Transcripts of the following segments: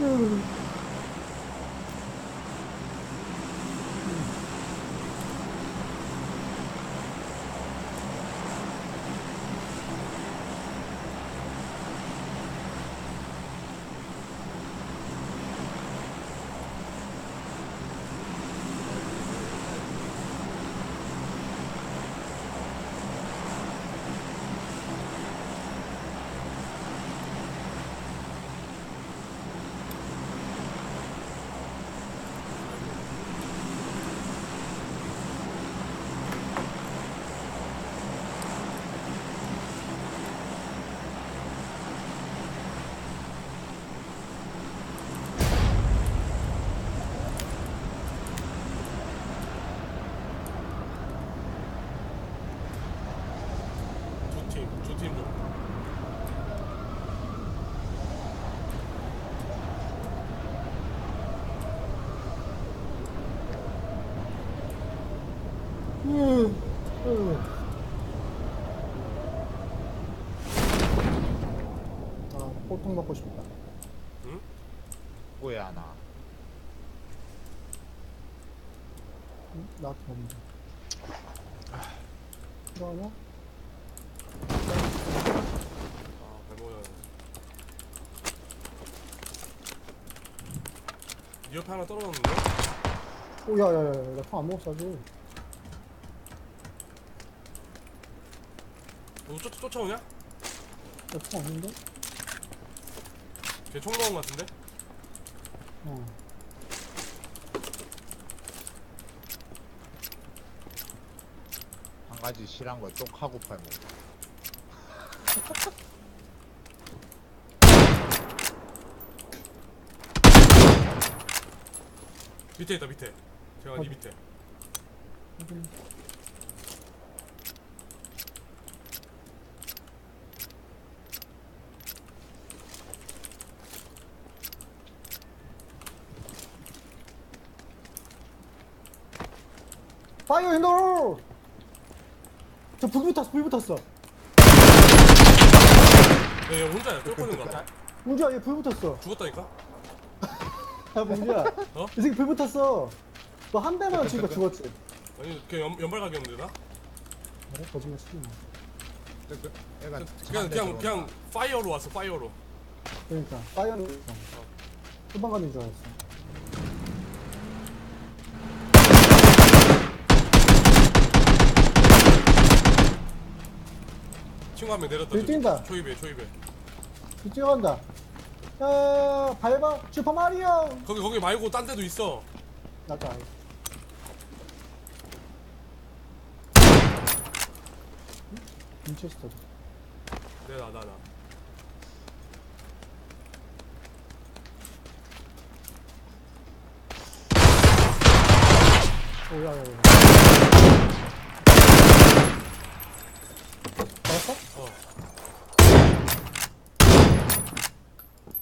두 팀 두팀 좀. 아, 보통 먹고 싶다. 응? 뭐야 하나 응? 나한테 먹는다. 그러냐? 아 발목이. 네 옆에 하나 떨어졌는데? 오, 야, 야, 야, 야, 나통안 먹었어, 아직. 너 쫓, 쫓아오냐? 나통 없는데? 걔총 넣은 것 같은데? 어. 한 가지 실한 거 쪽하고 팔고 밑에 있다 밑에. 제가 네 어디? 밑에. 파이어 핸들! 저불 붙었어, 불 붙었어. 얘 혼자야. 쫓고 있는 거 같아. 문주야, 얘 불 붙었어. 죽었다니까? 야, 문주야. 어? 이 새끼 불 붙었어. 너 한 대만 치니까 죽었지. 아니 걔 연, 연발각이었는데 나? 그래? 거짓말 치지 마. 뜨뜻 애가 그냥 그냥 그냥 파이어로 왔어 파이어로. 그러니까, 파이어는 있어. 소방관인 줄 알았어. 친구 한 명 내렸다. 여기 뛴다. 초입에 초입에. 이 뛰어간다. 야, 밟아. 슈퍼 마리오! 거기 거기 말고 딴 데도 있어. 나도 알아. 윈체스터도. 내가 나 나. 나. 오, 야, 야, 야. 잡았어? 어.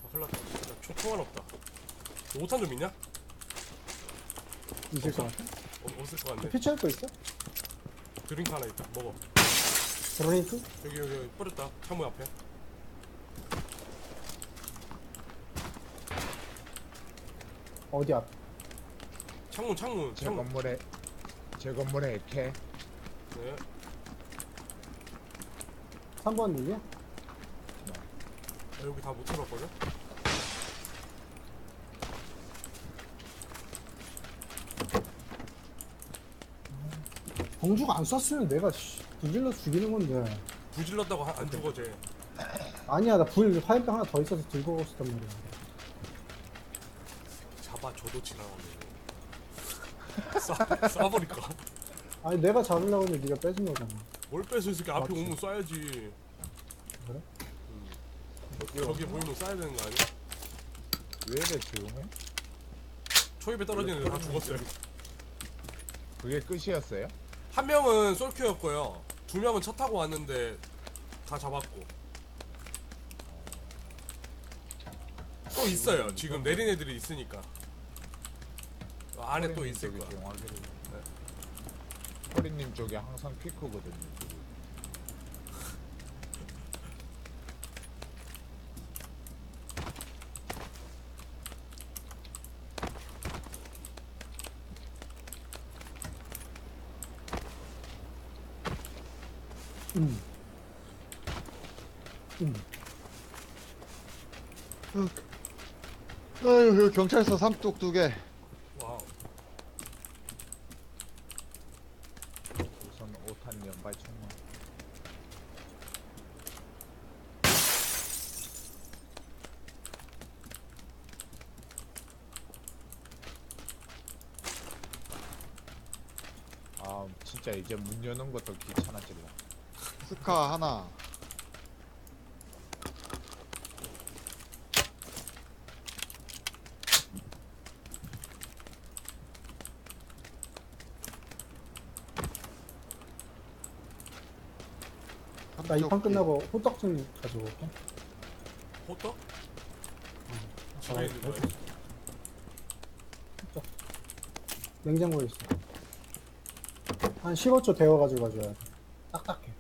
아, 큰일 났다. 총알 없다. 5탄 좀 있냐? 있을 것 같아. 어, 없을 것 같네. 피치할 거 있어? 드링크 하나 있다. 먹어. 드링크? 여기 여기 여기 뿌렸다. 창문 앞에. 어디 앞? 창문 창문 제 창문. 건물에 제 건물에 이렇게 네. 3번 얘기야? 아, 여기 다못 찾았거든. 공주가 안 쐈으면 내가 씨, 불질러 죽이는 건데. 부질렀다고 하- 안 죽어 쟤. 아니야, 나 불 화염병 하나 더 있어서 들고 갔었단 말이야. 잡아줘도 지나가네. 쏴 쏴버릴까? 아니, 내가 잡으려고 했는데 네가 뺏은 거잖아. 뭘 뺏어 이 새끼 앞에 맞지. 오면 쏴야지. 그래? 저기 보이면 쏴야 되는 거 아니야? 왜 이래 조용해? 초입에 떨어지는 애들 다 죽었어요. 그게 끝이었어요? 한 명은 솔큐였고요. 두 명은 차 타고 왔는데 다 잡았고. 또 있어요. 지금 내린 애들이 있으니까. 어, 안에 또 있을 거야. 허리님 쪽이 항상 피크거든요 저기. 음. 음. 여기 경찰서 삼뚝 두 개. 와우. 우선 5탄 연발 총만. 아 진짜 이제 문 여는 것도 귀찮아질라. 스카 하나. 나 이 판 끝나고 호떡 좀 가지고 올게. 호떡? 아, 집에 있는 거야? 냉장고에 있어. 한 15초 데워가지고 가져야 돼. 딱딱해.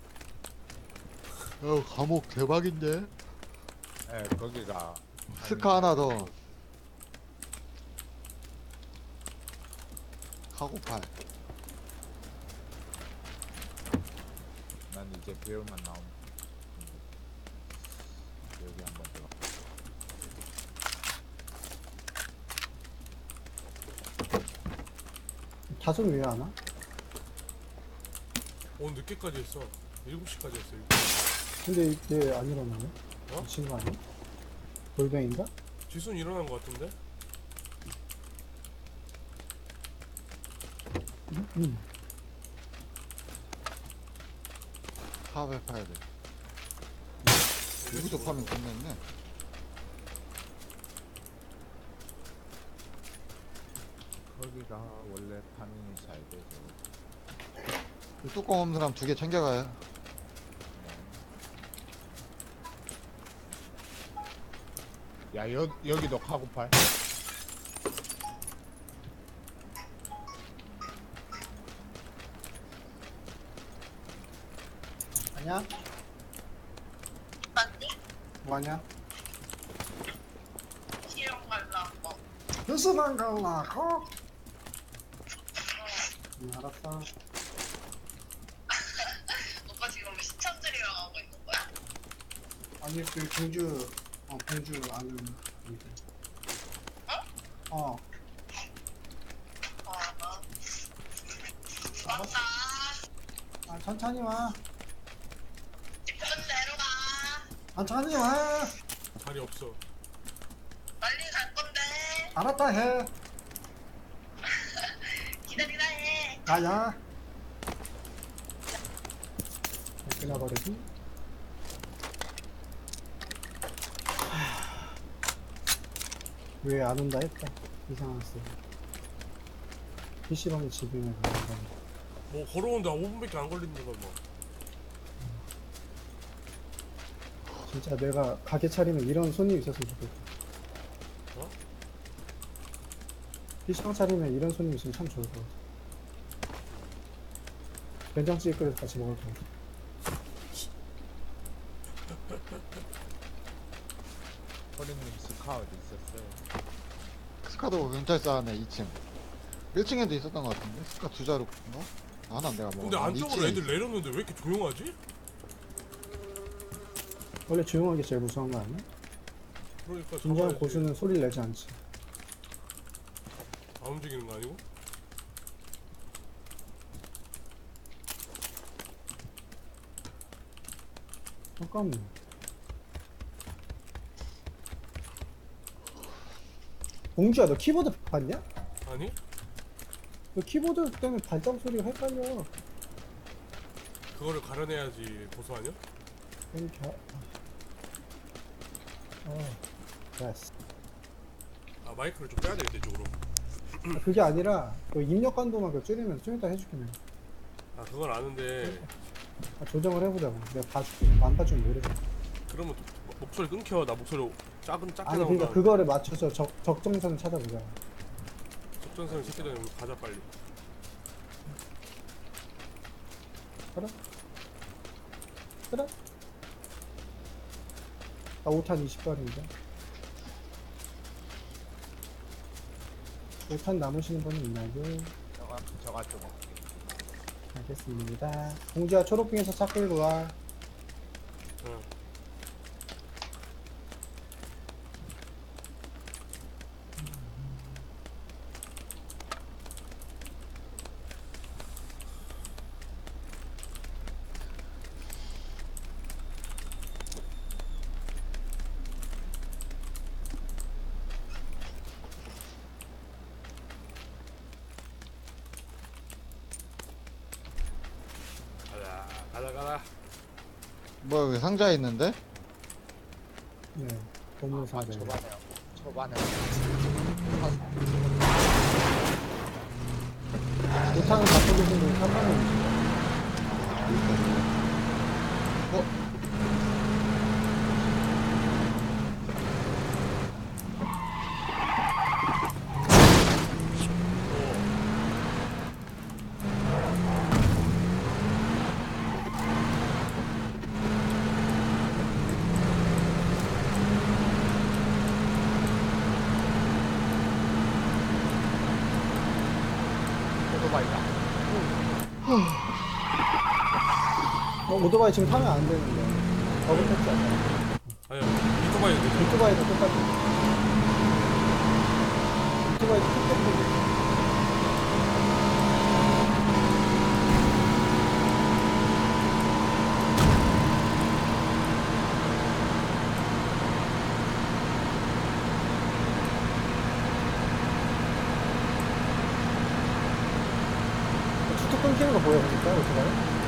어, 감옥 대박인데? 예, 거기가 스카 하나 더. 카고팔. 난 이제 배울만 나오면 여기 한번 들어. 다섯 왜안 와? 오늘 늦게까지 했어. 7시까지 했어. 7시. 근데 얘안 일어나네? 어? 미친 거 아니야? 돌뱅인가? 지순 일어난 거 같은데? 음. 사 업에 파야 돼. 여기도 파면 끝냈네. 거기가 원래 파밍이 잘 되고 이 뚜껑 없는 사람 두 개 챙겨가요. 야 여, 여기도 카고팔 아니야? 아니 뭐하냐? 실험 가려고 뉴스만 갈라고? 응, 알았어. 오빠 지금 시청들이랑 하고 있는 거야? 아니, 그 공주, 어, 공주 아는 분들. 어? 아 맞다 아, 천천히 와. 이쁜 대로 가 천천히 와. 자리 없어. 빨리 갈 건데 알았다 해. 기다리라 해 가야. 끊어버리기. 왜 안 온다 했다. 이상했어. PC방에 집이네. 그런가. 뭐 걸어오는데 5분밖에 안 걸리는 거 뭐. 진짜 내가 가게 차리면 이런 손님 있었으면 좋겠다. 어? PC방 차리면 이런 손님 있으면 참 좋을 것 같아. 된장찌개 끓여서 같이 먹을 것 같아. 허리님 스카 어디 있었어요? 스카도 경찰서 안에 2층. 1층에도 있었던 것 같은데? 스카 두 자루인가? 하나 내가 먹어. 근데 안쪽으로 애들 내렸는데 왜 이렇게 조용하지? 원래 조용하게 제일 무서운 거 아니야? 그러니까 진정한 잡아야지. 고수는 소리를 내지 않지. 안 움직이는 거 아니고? 잠깐만. 공주야, 너 키보드 봤냐? 아니? 너 키보드 때문에 발자국 소리가 헷갈려. 그거를 가려내야지 고소 아니야? 이렇게. 어, 됐어. 아 마이크를 좀 빼야 되겠다 이쪽으로. 아, 그게 아니라 너 입력 간도만 그 줄이면 좀 이따 해줄게 내가. 아 그건 아는데 아, 조정을 해보자고. 내가 봐줄게. 안 봐주면 모르겠어. 그러면 또 목- 목소리 끊겨. 나 목소리 작은 작게 아니 나온다. 그러니까 그거를 맞춰서 적, 적정선을 찾아보자. 적전선을 찾게 되면 가자 빨리. 그래? 그래? 나 5탄 20발인데. 5탄 남으시는 분이 있나요? 저가 저가 좀 알겠습니다. 공주야 초록빙에서 차 끌고 와. 응. 가자 가자 가자 뭐야 여기 상자에 있는데? 네. 보물 아, 상자. 초반에 초반에 못하는 갖고 계신 분 3만 원. 어? 오토바이다. 어, 오토바이 지금 타면 안 되는데. 버그 택지 않아. 아니야 오토바이 되죠 오토바이도 똑같아. 오토바이도 똑같아. 주택 끊기는 거 보여 보니까 오토바이?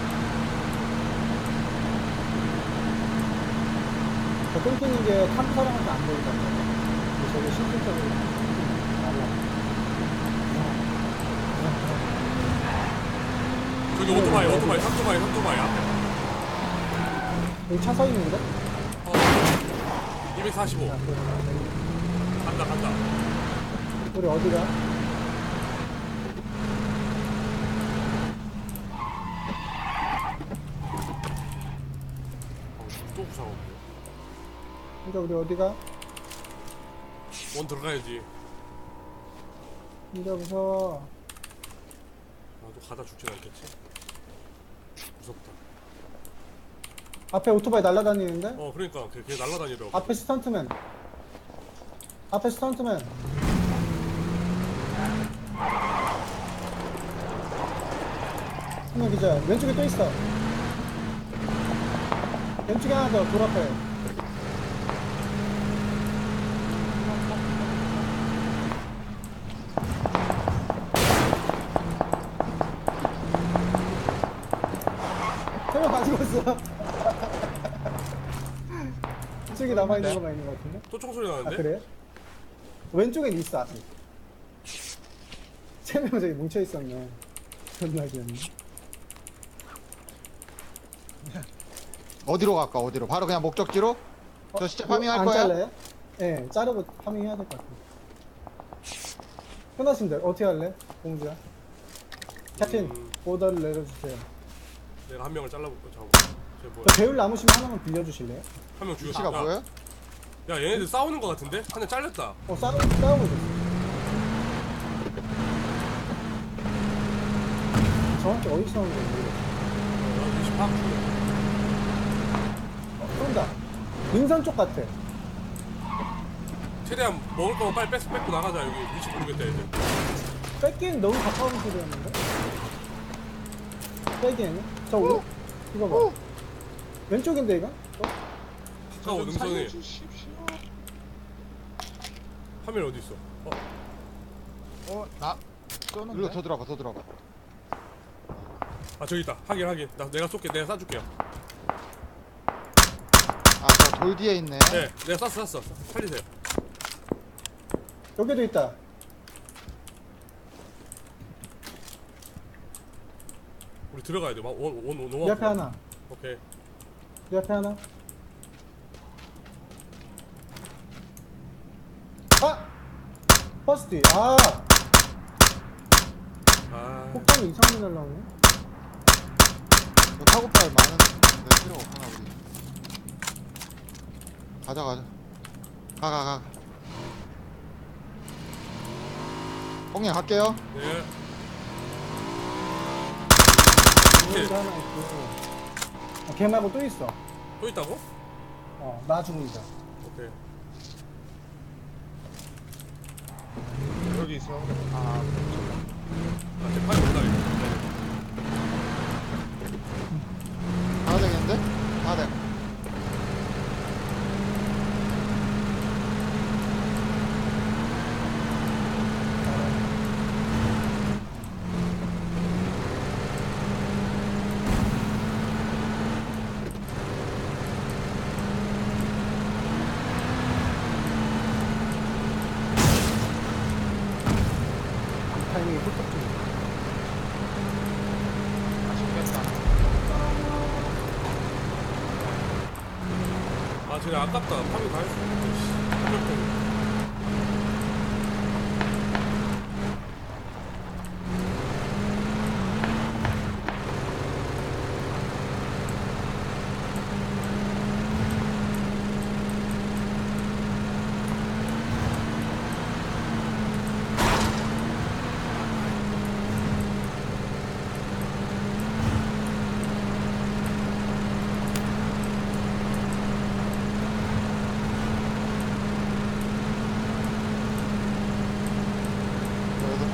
저 끊기는 게 탐 사람한테 안 말이야. 근데 저게 실질적으로. 저기 오토바이 오토바이 삼토바이 삼토바이 앞에 여기 차서 있는데? 어, 245 자, 그럼 간다 간다 우리 어디가? 어, 또 부상없네 그러니까 우리 어디가? 원 들어가야지 진짜 무서워. 나도 가다 죽진 않겠지 무섭다 앞에 오토바이 날아다니는데? 어 그러니까 걔, 걔 날라다니더라고 앞에 스턴트맨. 앞에 스턴트맨. 한명 기자. 왼쪽에 또 있어. 왼쪽에 하나 더, 돌 앞에. 세명 다 죽었어. 이쪽에 남아 있는 거만 있는 것 같은데? 또 총소리 아 나는데? 그래요? 왼쪽엔 있어 아직 세명 저기 뭉쳐 있었네 존나 귀엽네 어디로 갈까 어디로? 바로 그냥 목적지로? 저 진짜 파밍할 안 거야? 잘래요? 예 자르고 파밍 해야 될 것 같아 끝났습니다 어떻게 할래? 공주야 캡틴 음. 오더를 내려주세요 내가 한 명을 잘라볼까 잠깐만 쟤 뭐야 저 배울 남으시면 하나만 빌려주실래요? 한 명 죽였어 위치가 야, 보여? 야 얘네들 싸우는 거 같은데? 한 대 잘렸다 어 싸우, 싸우고 있어 정확히 어디 싸우는지 모르겠어 어, 위치 파악 중이야 어, 쏜다 능선 쪽 같아 최대한 먹을 거면 빨리 뺏, 뺏고 나가자 여기 위치 모르겠다 얘들 뺏기는 너무 가까운 소리였는데? 뺏기에는? 저 오, 이거 봐. 왼쪽인데 이거? 어? 가까워 능선이 살려주십시오. 화면 어디 있어? 어? 어, 나 쏘는데. 일로 더 들어봐 더 들어봐 아 저기 있다 확인 확인 나 내가 쏠게 내가 쏴줄게요 아저돌 뒤에 있네 네 내가 쐈어 쐈어 살리세요 여기도 있다. 우리 들어가야 돼. 막 원, 원, 원, 원, 이 앞에 하나. 오케이. 이 앞에 하나. 버스 뒤. 아! 아, 폭탄이 이상하게 날라오네. 저 타고팔 많은데 필요 없구나 우리 가자 가자 가 가가 홍님 갈게요 네. 시체 여기 하나 있고. 어, 걔 말고 또 있어. 또 있다고? 어, 나 중이다. 오케이. 여기 있어. 아, 아, 제 팔이 올라가겠다. 다 되겠는데? 다 돼. 타이밍이 훌쩍 좀. 맛있겠다. 아, 쟤네 아깝다. 파밍 다할수 있는데,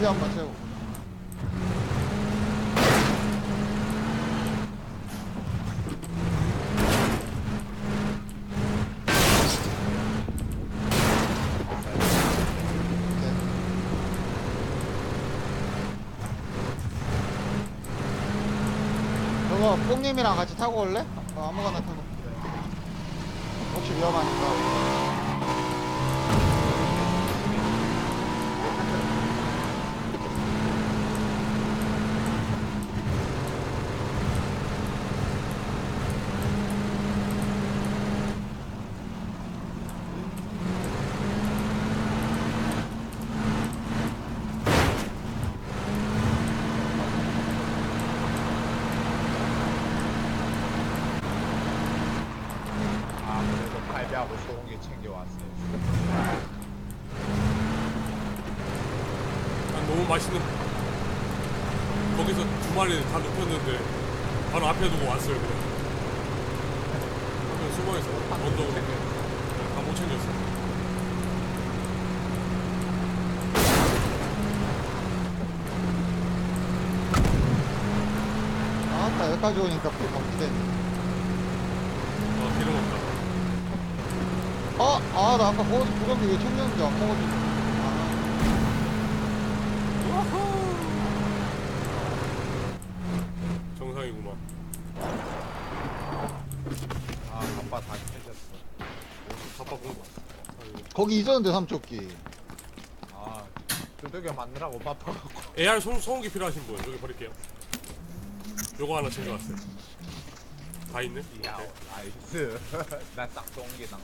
한번 채우고. 오케이. 저거 뽕님이랑 같이 타고 올래? 어, 아무거나 타고. 혹시 위험하니까. 아, 팔배하고 소고기 챙겨왔어요. 난 너무 맛있는. 거기서 두 마리 다 눕혔는데, 바로 앞에 두고 왔어요, 그냥. 한명 숨어있어. 언덕으로. 다못 챙겼어. 아따 여기까지 오니까 피 검지되네. 아, 나 아까 거기서 보던데 왜 챙겼는지 안 먹었지. 아. 정상이구만. 아, 아빠 다 챙겼어. 아빠 본 거기 있었는데, 삼척기. 아, 두들겨 맞느라고 바빠갖고. AR 소, 소음기 필요하신 분 여기 버릴게요. 요거 하나 챙겨왔어요. 다 있네? 야, 이 나이스. 나딱 좋은 게 딱.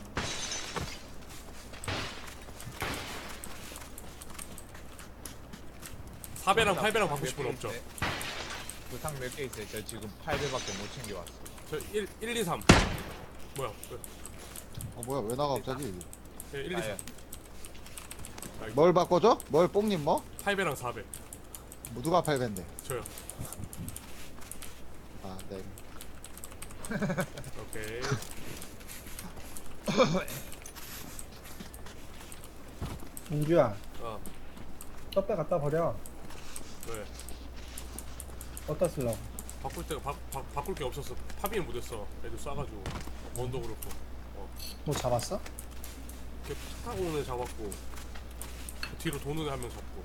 4배랑 8배랑 받고 싶은 없죠. 그 불탕 몇 개 있어요? 저 지금 8배밖에 못 챙겨왔어. 저 1, 1, 2, 3. 뭐야? 어 뭐야 왜 나가 갑자기? 1, 2, 3. 뭘 바꿔줘? 뭘 뽕님 뭐? 8배랑 4배. 뭐 누가 8배인데? 저요. 아 네. 오케이. 민규야 어. 떡배 갖다 버려 왜? 어디다 쓰려고? 바꿀 때가 바, 바, 바꿀 게 없었어. 파비에 묻었어. 애들 쏴가지고. 원도 그렇고. 어. 뭐 잡았어? 이렇게 차 타고 오는 애 잡았고. 그 뒤로 도는 애 한 명 잡고.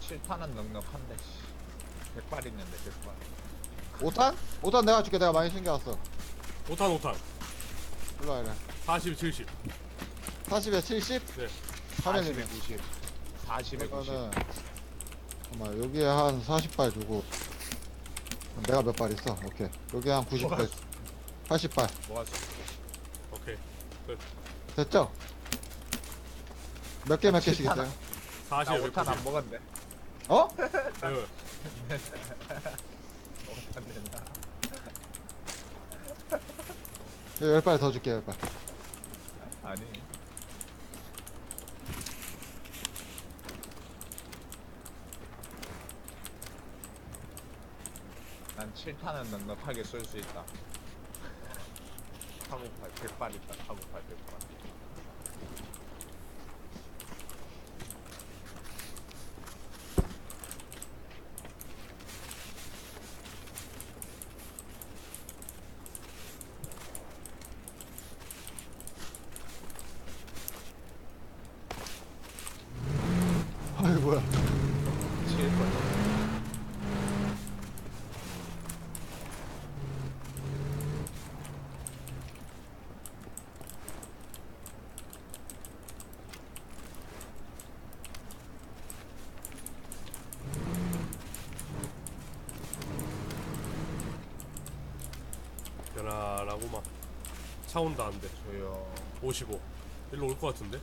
7탄은 넉넉한데, 씨. 100발 있는데, 100발. 5탄? 5탄 내가 줄게. 내가 많이 챙겨왔어. 5탄, 5탄. 일로 와, 이래. 40, 70. 40에 70? 네. 3에 90. 40에 90. 이거는 잠깐만 여기에 한 40발 주고 내가 몇 발 있어? 오케이 여기 한 90발 80발 모았어. 오케이. 됐죠? 몇 개 몇 개씩 있어요? 40, 나 190. 5탄 안 먹었는데. 어? 네. 5탄 된다. 10발 더 줄게 10발 아니. 한 7탄은 넉넉하게 쏠 수 있다. 카고팔 100발 있다. 카고팔 100발. 아이 뭐야 7번. 변화라고만 차 온다 안돼 조용. 55 일로 올 것 같은데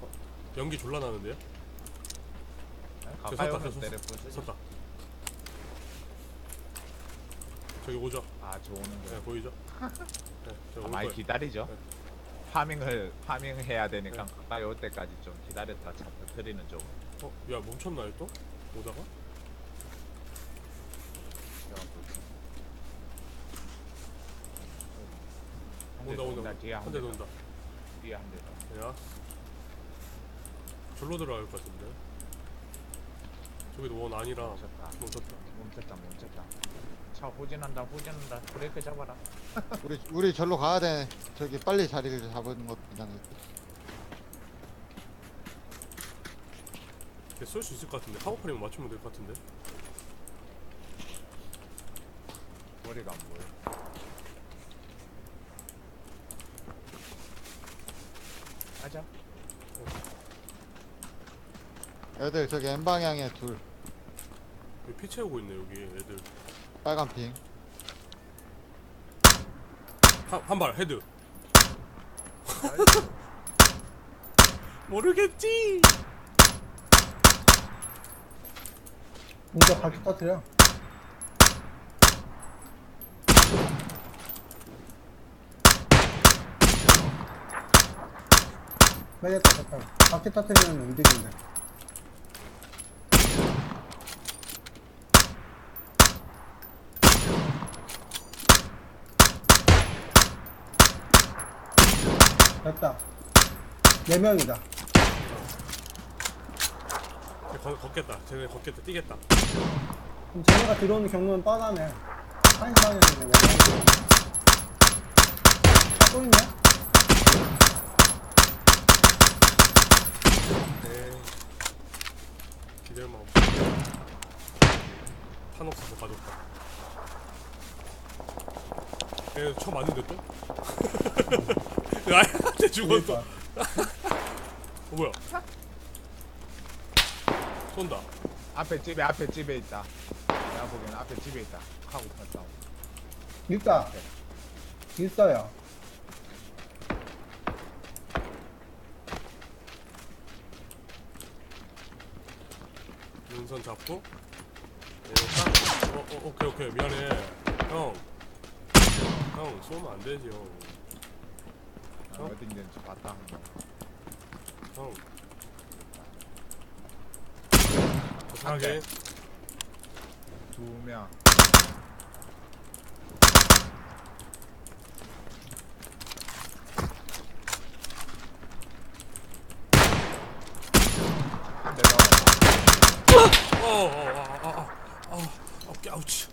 어, 연기 졸라 나는데요? 가까이 섰다, 오면 섰다. 때려 부수지. 섰다 저기 오죠? 아, 좋은 네 거. 보이죠? 네, 저기 아, 올 많이 거예요 기다리죠. 네. 파밍을 파밍해야 되니까 네. 가까이 올 때까지 좀 기다렸다 차 터트리는 쪽. 어? 야 멈췄나요 또? 오다가? 온다 뒤에 한한대 대. 돈다 뒤에 한 대. 더. 야 절로 들어갈 것 같은데 저기도 원 아니라 멈췄다. 멈췄다 멈췄다. 멈췄다. 차 후진한다. 후진한다. 브레이크 잡아라. 우리 우리 절로 가야 돼 저기 빨리 자리를 잡은 것도 괜찮을 쏠수 있을 것 같은데 카고팔이면 맞추면 될 것 같은데 머리가 안 보여. 가자. 애들 저기 N 방향에 둘 여기 피 채우고 있네 여기 애들 빨간 핑 한 발 헤드 모르겠지 진짜 바퀴 터트려. 빼겠다, 됐다. 바퀴 터트리면 움직인다. 됐다. 네 명이다. 걷, 걷겠다 쟤네 걷겠다 뛰겠다 그럼 쟤네가 들어오는 경로는 뻔하네. 한 방향이네, 아, 또 있네? 네 기대만 없어 탄 없어서 가졌다 얘 처음 맞는데 또? 아한테 죽었어 어 뭐야 쏜다 앞에 집에 앞에 집에 있다. 내가 보기엔 앞에 집에 있다. 하고 팔 싸움. 있다. 있어요. 눈선 잡고 어, 어, 오케이 오케이 미안해 형 형, 쏘면 안 되지 형. 어? 어디 있는지 봤다. 한번. 형. 안 돼. 어떡하게? 두 명. 어, 어, 아, 아, 아, 아, 어깨 아우치.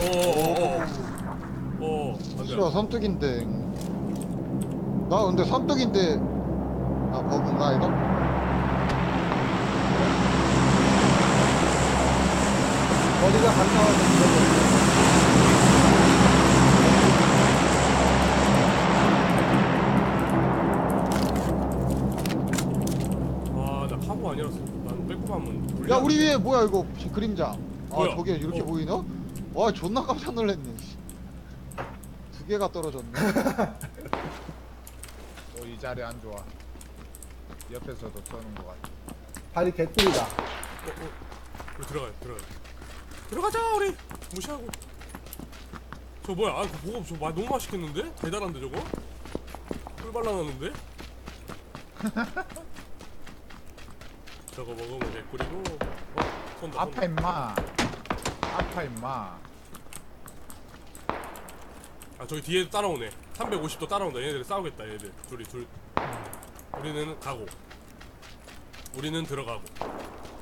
오, 오, 오, 오, 안 돼. 싫어 삼뚝인데 나 근데 삼뚝인데 아 버그인가 이거? 어디가 아, 빼고 가면 야 우리 위에 뭐야 이거 저 그림자 아 뭐야? 저게 이렇게 어. 보이나? 와 존나 깜짝 놀랐네 개가 떨어졌네 어, 이 자리 안 좋아. 옆에서도 쏘는 것 같아. 발이 개꿀이다. 어, 어. 들어가요, 들어가요. 들어가자 우리 무시하고 저 뭐야 아 그거 보고 저 마, 너무 맛있겠는데? 달달한데 저거? 꿀 발라놨는데? 저거 먹으면 개꿀이고 어? 손다 아파 임마 아파 임마 아 저기 뒤에 따라오네 350도 따라온다 얘네들 싸우겠다 얘네들 둘이 둘 우리는 가고 우리는 들어가고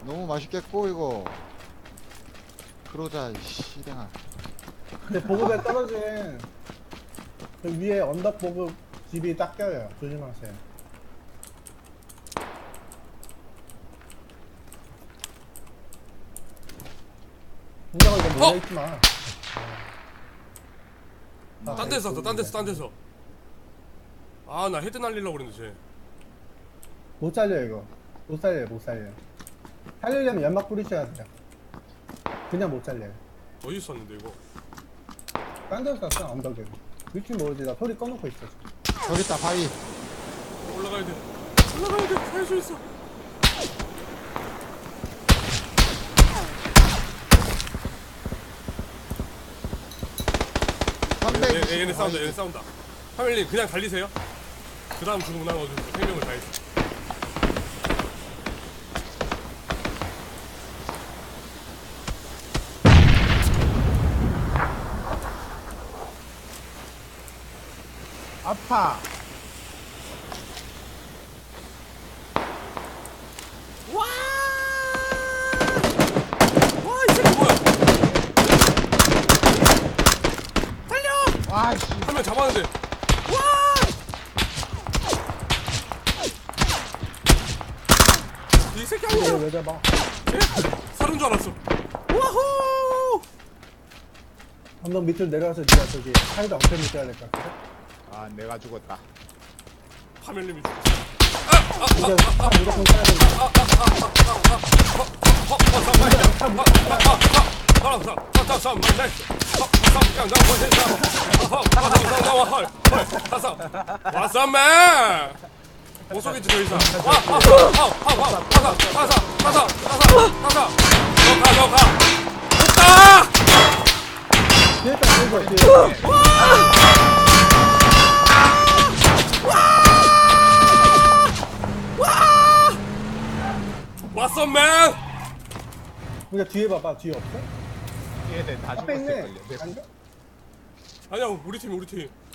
너무 맛있겠고 이거 그러자 이 씨댕아 근데 보급에 떨어진 그 위에 언덕 보급 집이 딱 껴요. 조심하세요. 인정을 이거 어! 몰려있지 마. 아, 딴 데서 쐈어 딴 데서 딴. 데서 아 나 헤드 날리려고 그랬는데 쟤 못 살려 이거. 못 살려요 못 살려. 살리려면 연막 뿌리셔야 돼요. 그냥 못 살려요. 어디 있었는데 이거 딴 데서 쐈어 언덕에. 위치 모르지 나 소리 꺼놓고 있어. 지금. 저기 있다 바위 올라가야 돼 올라가야 돼 살 수 있어 얘, 얘, 얘네 320 싸운다 얘네 싸운다. 하멜님 그냥 달리세요. 그 다음 죽으면 없어 생명을 다해서 아파 와이 새끼 뭐야 달려 와씨 한 명 잡았는데 와 이 쟤 살은 줄 알았어 와호 언덕 밑으로 내려가서 네가 저기 사이드 엉켜 묶어야 될 것 같아. 아 내가 죽었다 파멜님이 죽었어 이제 차 무조건 타야 된다. What's up, man? 못 쏘겠 지저 이상. 와, 와, 와, 와, 와, 와, 가사, 가사, 가사, 가사, 가사. 너 가, 너 가. 못 가. 뒤에 딱 들고 뒤에. What's up, man? 그러니까 뒤에 봐봐 뒤에 없어? 얘네 다 내- 아닌가? 아니야, 우리 팀, 우리 팀. 아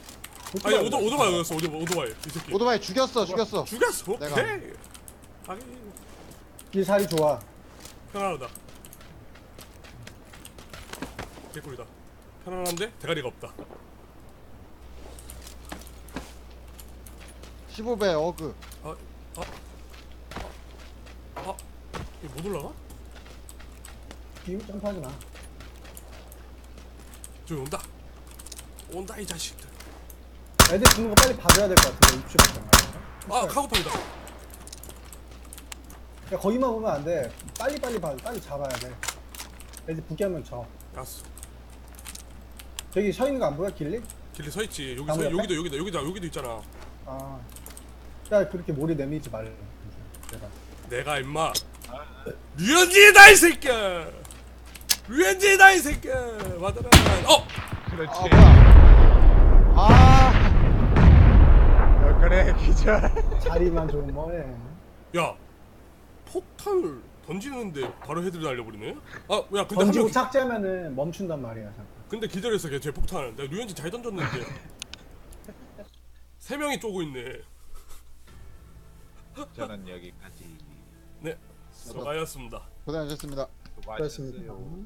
니, 오토, 어디 오토바이 있어? 어디였어? 오토, 오토바이. 이 새끼. 오토바이 죽였어 죽였어 죽였어. 내가. 오케이. 하긴 이 살이 좋아. 편안하다. 개꿀이다. 편안한데 대가리가 없다. 15배 어그 아, 아, 아, 아, 이거 못 올라가? 뒤 점프하지 마. 저기 온다. 온다 이 자식들. 애들 죽는 거 빨리 봐줘야 될 것 같은데 입시 같은 거. 아 카고팔이다. 야 거기만 보면 안 돼. 빨리 빨리 봐. 빨리 잡아야 돼. 애들 붙게 하면 져. 갔어. 저기 서 있는 거 안 보여 길리? 길리 서 있지. 여기 나무 서 옆에? 여기도 여기도 여기도 여기도 있잖아. 아. 야 그렇게 머리 내밀지 말래. 제발. 내가 임마 류현진이다 이 새끼야. 류현진이다 이 새끼야. 맞아라. 어, 그렇지 아 뭐야 아 어, 그래 기절 자리만 좀 뭐해. 야, 폭탄을 던지는데 바로 헤드를 날려버리네. 아, 야 근데 한 던지고 명, 착지하면은 멈춘단 말이야. 잠깐. 근데 기절했어 걔제 폭탄을. 내가 류현진 잘 던졌는데. 세 명이 쪼고 있네. 저는 여기까지 네, 수고하셨습니다. 고생하셨습니다 수고하셨어요.